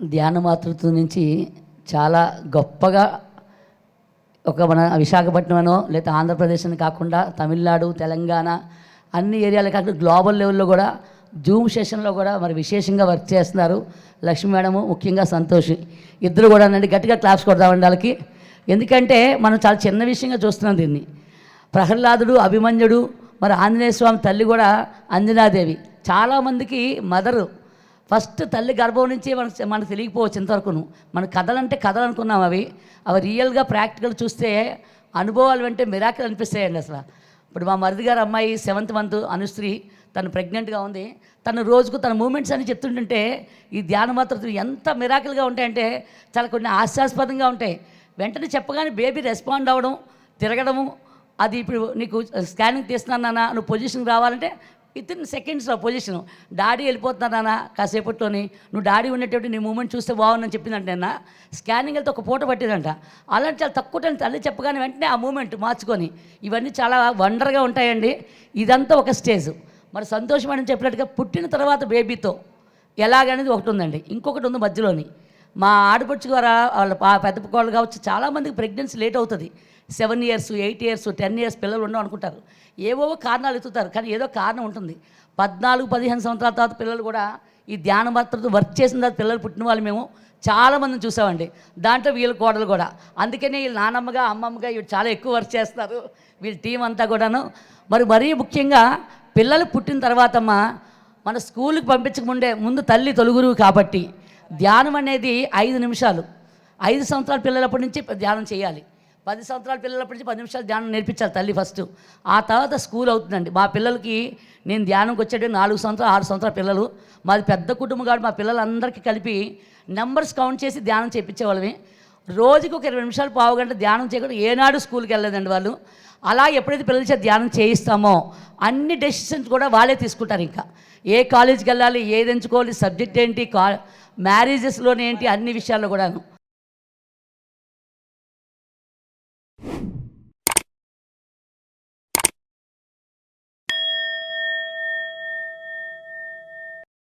ధ్యాన మాతృత్వం నుంచి చాలా గొప్పగా ఒక మన విశాఖపట్నంలో లేదా ఆంధ్రప్రదేశ్ అని కాకుండా తమిళనాడు తెలంగాణ అన్ని ఏరియాలు కాకుండా గ్లోబల్ లెవెల్లో కూడా జూమ్ సెషన్లో కూడా మరి విశేషంగా వర్క్ చేస్తున్నారు. లక్ష్మి మేడము ముఖ్యంగా సంతోష్. ఇద్దరు కూడా నండి గట్టిగా క్లాప్స్ కొడదామండి వాళ్ళకి. ఎందుకంటే మనం చాలా చిన్న విషయంగా చూస్తున్నాం దీన్ని. ప్రహ్లాదుడు అభిమన్యుడు మరి ఆంజనేయ స్వామి తల్లి కూడా అంజనాదేవి. చాలామందికి మదరు. ఫస్ట్ తల్లి గర్భం నుంచి మనకు మనకు తెలియకపోవచ్చు ఇంతవరకును. మన కథలు అంటే కథలు అనుకున్నాం అవి. అవి రియల్గా ప్రాక్టికల్ చూస్తే అనుభవాలు అంటే మిరాకిల్ అనిపిస్తాయండి అసలు. ఇప్పుడు మా మరిది గారు అమ్మాయి సెవెంత్ మంత్ అనుశ్రీ తను ప్రెగ్నెంట్గా ఉంది. తను రోజుకు తన మూమెంట్స్ అని చెప్తుంటుంటే ఈ ధ్యాన మాత్రం ఎంత మిరాకిల్గా ఉంటాయంటే చాలా కొన్ని ఆశాస్పదంగా ఉంటాయి. వెంటనే చెప్పగానే బేబీ రెస్పాండ్ అవ్వడం తిరగడము అది ఇప్పుడు నీకు స్కానింగ్ తీస్తున్నాను నాన్న నువ్వు పొజిషన్కి రావాలంటే విత్ ఇన్ సెకండ్స్లో పొజిషన్ డాడీ వెళ్ళిపోతున్నానా కాసేపట్లోని. నువ్వు డాడీ ఉండేటప్పుడు నీ మూమెంట్ చూస్తే బాగుందని చెప్పిందంట నిన్న. స్కానింగ్ వెళ్తే ఒక పూట పట్టిందంట. అలాంటి చాలా తక్కువ టైం తల్లి చెప్పగానే వెంటనే ఆ మూమెంట్ మార్చుకొని. ఇవన్నీ చాలా వండర్గా ఉంటాయండి. ఇదంతా ఒక స్టేజ్. మరి సంతోషం అని చెప్పినట్టుగా పుట్టిన తర్వాత బేబీతో ఎలాగనేది ఒకటి ఉందండి. ఇంకొకటి ఉంది మధ్యలోని. మా ఆడపడుచు గారు వాళ్ళ పా- పెద్ద కోళ్ళు కావచ్చు చాలామందికి ప్రెగ్నెన్సీ లేట్ అవుతుంది. Seven years eight years ten years పిల్లలు ఉండవు అనుకుంటారు. ఏవో కారణాలు ఎత్తుతారు కానీ ఏదో కారణం ఉంటుంది. పద్నాలుగు పదిహేను సంవత్సరాల తర్వాత పిల్లలు కూడా ఈ ధ్యాన మాత్రతో వర్క్ చేసిన తర్వాత పిల్లలు పుట్టిన వాళ్ళు మేము చాలామందిని చూసామండి. దాంట్లో వీళ్ళ కోడలు కూడా. అందుకనే వీళ్ళు నానమ్మగా అమ్మమ్మగా వీళ్ళు చాలా ఎక్కువ వర్క్ చేస్తారు వీళ్ళ టీం అంతా కూడాను. మరి మరీ ముఖ్యంగా పిల్లలు పుట్టిన తర్వాతమ్మా మన స్కూల్కి పంపించకముందే ముందు తల్లి తొలుగురు కాబట్టి ధ్యానం అనేది ఐదు నిమిషాలు. ఐదు సంవత్సరాల పిల్లలప్పటి నుంచి ధ్యానం చేయాలి. పది సంవత్సరాల పిల్లలప్పటి నుంచి పది నిమిషాలు ధ్యానం నేర్పించాలి తల్లి ఫస్ట్. ఆ తర్వాత స్కూల్ అవుతుందండి. మా పిల్లలకి నేను ధ్యానంకి వచ్చేటప్పుడు నాలుగు సంవత్సరాలు ఆరు సంవత్సరాల పిల్లలు. మాది పెద్ద కుటుంబం కాబట్టి మా పిల్లలందరికీ కలిపి నెంబర్స్ కౌంట్ చేసి ధ్యానం చేయించేవాళ్ళమే రోజుకి ఒక ఇరవై నిమిషాలు పావు గంట ధ్యానం చేయకుండా ఏనాడు స్కూల్కి వెళ్ళలేదండి వాళ్ళు. అలా ఎప్పుడైతే పిల్లల చేత ధ్యానం చేయిస్తామో అన్ని డెసిషన్స్ కూడా వాళ్ళే తీసుకుంటారు ఇంకా. ఏ కాలేజీకి వెళ్ళాలి ఏది ఎంచుకోవాలి సబ్జెక్ట్ ఏంటి కా మ్యారేజెస్లోనే ఏంటి అన్ని విషయాల్లో కూడాను.